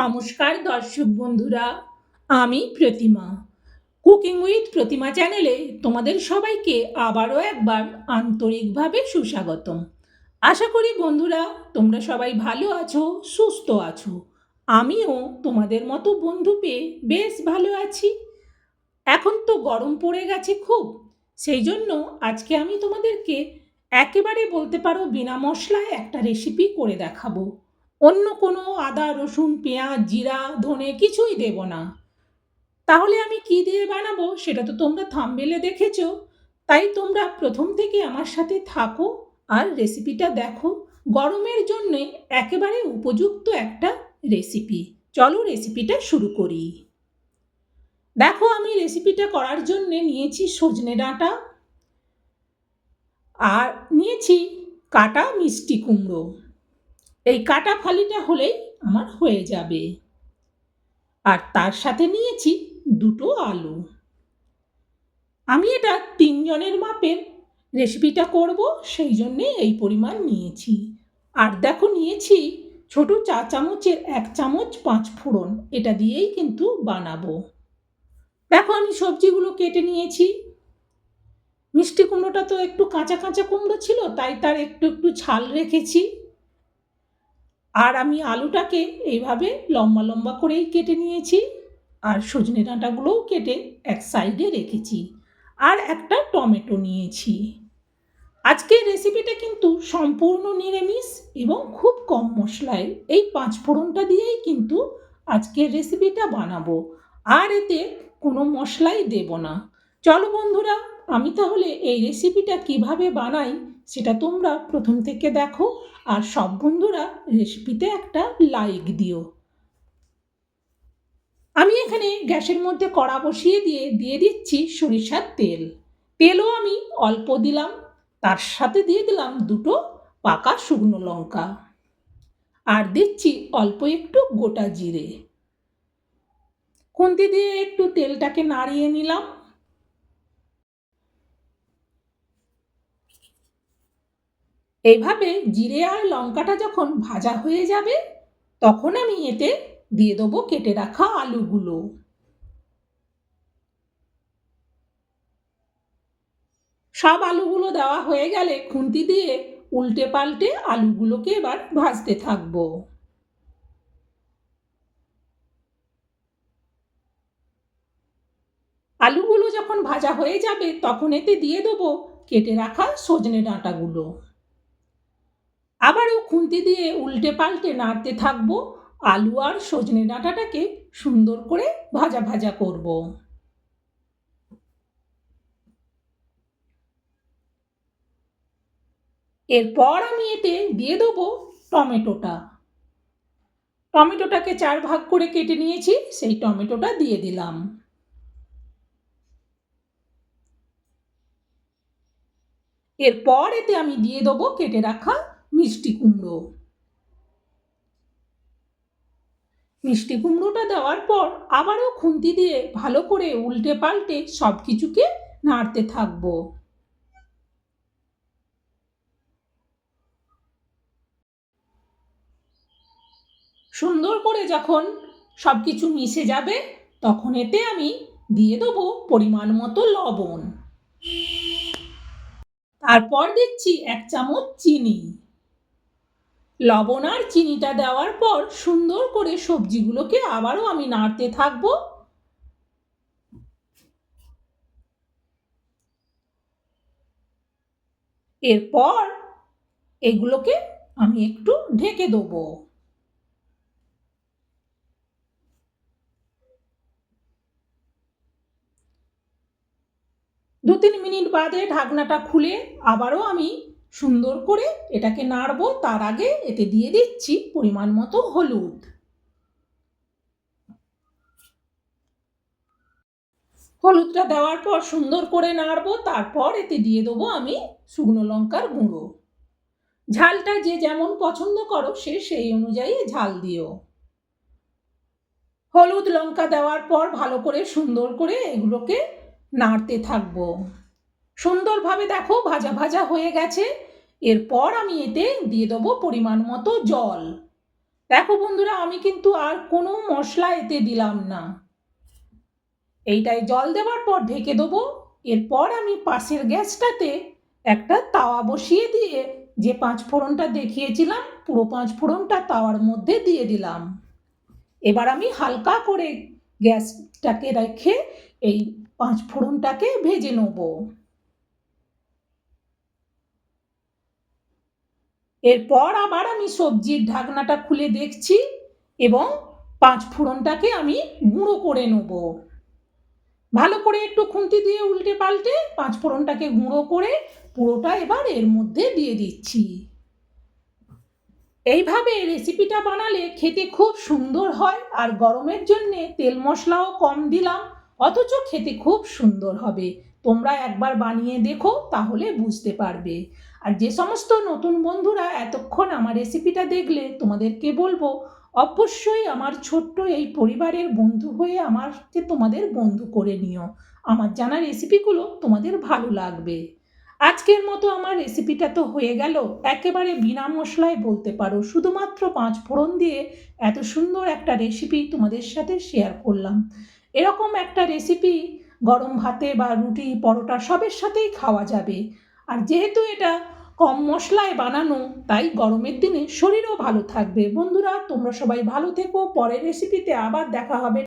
নমস্কার দর্শক বন্ধুরা, আমি প্রতিমা। কুকিং উইথ প্রতিমা চ্যানেলে তোমাদের সবাইকে আবারও একবার আন্তরিকভাবে সুস্বাগতম। আশা করি বন্ধুরা, তোমরা সবাই ভালো আছো, সুস্থ আছো। আমিও তোমাদের মতো বন্ধু পেয়ে বেশ ভালো আছি। এখন তো গরম পড়ে গেছে খুব, সেই জন্য আজকে আমি তোমাদেরকে একেবারে বলতে পারো বিনা মশলায় একটা রেসিপি করে দেখাবো। অন্য কোনো আদা, রসুন, পেঁয়াজ, জিরা, ধনে কিছুই দেব না। তাহলে আমি কি দিয়ে বানাবো সেটা তো তোমরা থামবেলে দেখেছ। তাই তোমরা প্রথম থেকে আমার সাথে থাকো আর রেসিপিটা দেখো। গরমের জন্যে একেবারে উপযুক্ত একটা রেসিপি। চলো রেসিপিটা শুরু করি। দেখো আমি রেসিপিটা করার জন্যে নিয়েছি সজনে ডাঁটা আর নিয়েছি কাটা মিষ্টি কুমড়ো। এই কাটা ফালিটা হলেই আমার হয়ে যাবে। আর তার সাথে নিয়েছি দুটো আলু। আমি এটা তিনজনের মাপের রেসিপিটা করব, সেই জন্যে এই পরিমাণ নিয়েছি। আর দেখো, নিয়েছি ছোট চা চামচের এক চামচ পাঁচ ফোড়ন। এটা দিয়েই কিন্তু বানাবো। দেখো, আমি সবজিগুলো কেটে নিয়েছি। মিষ্টি কুমড়োটা তো একটু কাঁচা কাঁচা কুমড়ো ছিল, তাই তার একটু একটু ছাল রেখেছি। আর আমি আলুটাকে এইভাবে লম্বা লম্বা করেই কেটে নিয়েছি আর সজনে ডাঁটাগুলোও কেটে এক সাইডে রেখেছি আর একটা টমেটো নিয়েছি। আজকের রেসিপিটা কিন্তু সম্পূর্ণ নিরামিষ এবং খুব কম মশলায় এই পাঁচ ফোড়নটা দিয়েই কিন্তু আজকের রেসিপিটা বানাবো। আর এতে কোনো মশলাই দেব না। চলো বন্ধুরা, আমি তাহলে এই রেসিপিটা কীভাবে বানাই সেটা তোমরা প্রথম থেকে দেখো। আর সব বন্ধুরা রেসিপিতে একটা লাইক দিও। আমি এখানে গ্যাসের মধ্যে কড়া বসিয়ে দিয়ে দিয়ে দিচ্ছি সরিষার তেল। তেলও আমি অল্প দিলাম, তার সাথে দিয়ে দিলাম দুটো পাকা শুকনো লঙ্কা। আর দিচ্ছি অল্প একটু গোটা জিরে। খুন্তি দিয়ে একটু তেলটাকে নাড়িয়ে নিলাম। এইভাবে জিরে আর লঙ্কাটা যখন ভাজা হয়ে যাবে, তখন আমি এতে দিয়ে দেবো কেটে রাখা আলুগুলো। সব আলুগুলো দেওয়া হয়ে গেলে খুন্তি দিয়ে উল্টে পাল্টে আলুগুলোকে এবার ভাজতে থাকব। আলুগুলো যখন ভাজা হয়ে যাবে, তখন এতে দিয়ে দেবো কেটে রাখা সজনে ডাঁটাগুলো। আবারও খুন্তি দিয়ে উল্টে পাল্টে নাড়তে থাকব। আলু আর সজনে ডাঁটাটাকে সুন্দর করে ভাজা ভাজা করব। এরপর আমি এতে দিয়ে দেবো টমেটোটা। টমেটোটাকে চার ভাগ করে কেটে নিয়েছি, সেই টমেটোটা দিয়ে দিলাম। এরপর এতে আমি দিয়ে দেবো কেটে রাখা মিষ্টি কুমড়ো। মিষ্টি কুমড়োটা দেওয়ার পর আবারও খুন্তি দিয়ে ভালো করে উল্টে পাল্টে সব কিছুকে নাড়তে থাকব। সুন্দর করে যখন সব কিছু মিশে যাবে, তখন এতে আমি দিয়ে দেবো পরিমাণ মতো লবণ। তারপর দিচ্ছি এক চামচ চিনি। লবণ আর চিনিটা দেওয়ার পর সুন্দর করে সবজিগুলোকে আবারও আমি নাড়তে থাকব। এরপর এগুলোকে আমি একটু ঢেকে দেবো। দু তিন মিনিট বাদে ঢাকনাটা খুলে আবারও আমি সুন্দর করে এটাকে নাড়বো, তার আগে এতে দিয়ে দিচ্ছি পরিমাণ মতো হলুদ। হলুদটা দেওয়ার পর সুন্দর করে নাড়বো, তারপর এতে দিয়ে দেবো আমি শুকনো লঙ্কার গুঁড়ো। ঝালটা যে যেমন পছন্দ করো, সে সেই অনুযায়ী ঝাল দিও। হলুদ লঙ্কা দেওয়ার পর ভালো করে সুন্দর করে এগুলোকে নাড়তে থাকব। সুন্দরভাবে দেখো ভাজা ভাজা হয়ে গেছে। এরপর আমি এতে দিয়ে দেবো পরিমাণ মতো জল। দেখো বন্ধুরা, আমি কিন্তু আর কোনো মশলা এতে দিলাম না। এইটায় জল দেওয়ার পর ঢেকে দেবো। এরপর আমি পাশের গ্যাসটাতে একটা তাওয়া বসিয়ে দিয়ে যে পাঁচ ফোড়নটা দেখিয়েছিলাম, পুরো পাঁচ ফোড়নটা তাওয়ার মধ্যে দিয়ে দিলাম। এবার আমি হালকা করে গ্যাসটাকে রেখে এই পাঁচ ফোড়নটাকে ভেজে নেব। এরপর আবার আমি সবজির ঢাকনাটা খুলে দেখছি এবং পাঁচ ফোড়নটাকে আমি গুঁড়ো করে নেব। ভালো করে একটু খুন্তি দিয়ে উল্টে পাল্টে পাঁচ ফোড়নটাকে গুঁড়ো করে পুরোটা এবার এর মধ্যে দিয়ে দিচ্ছি। এইভাবে রেসিপিটা বানালে খেতে খুব সুন্দর হয় আর গরমের জন্যে তেল মশলাও কম দিলাম, অথচ খেতে খুব সুন্দর হবে। তোমরা একবার বানিয়ে দেখো, তাহলে বুঝতে পারবে। আর যে সমস্ত নতুন বন্ধুরা এতক্ষণ আমার রেসিপিটা দেখলে তোমাদেরকে বলব, অবশ্যই আমার ছোট্ট এই পরিবারের বন্ধু হয়ে আমাকে তোমাদের বন্ধু করে নিও। আমার জানা রেসিপিগুলো তোমাদের ভালো লাগবে। আজকের মতো আমার রেসিপিটা তো হয়ে গেল। একেবারে বিনা মশলায় বলতে পারো। শুধুমাত্র পাঁচ ফোড়ন দিয়ে এত সুন্দর একটা রেসিপি তোমাদের সাথে শেয়ার করলাম। এরকম একটা রেসিপি গরম ভাতে বা রুটি, পরোটা সবের সাথেই খাওয়া যাবে। আর যেহেতু এটা কম মশলায় বানানো, তাই গরমের দিনে শরীরও ভালো থাকবে। বন্ধুরা, তোমরা সবাই ভালো থেকো। পরের রেসিপিতে আবার দেখা হবে।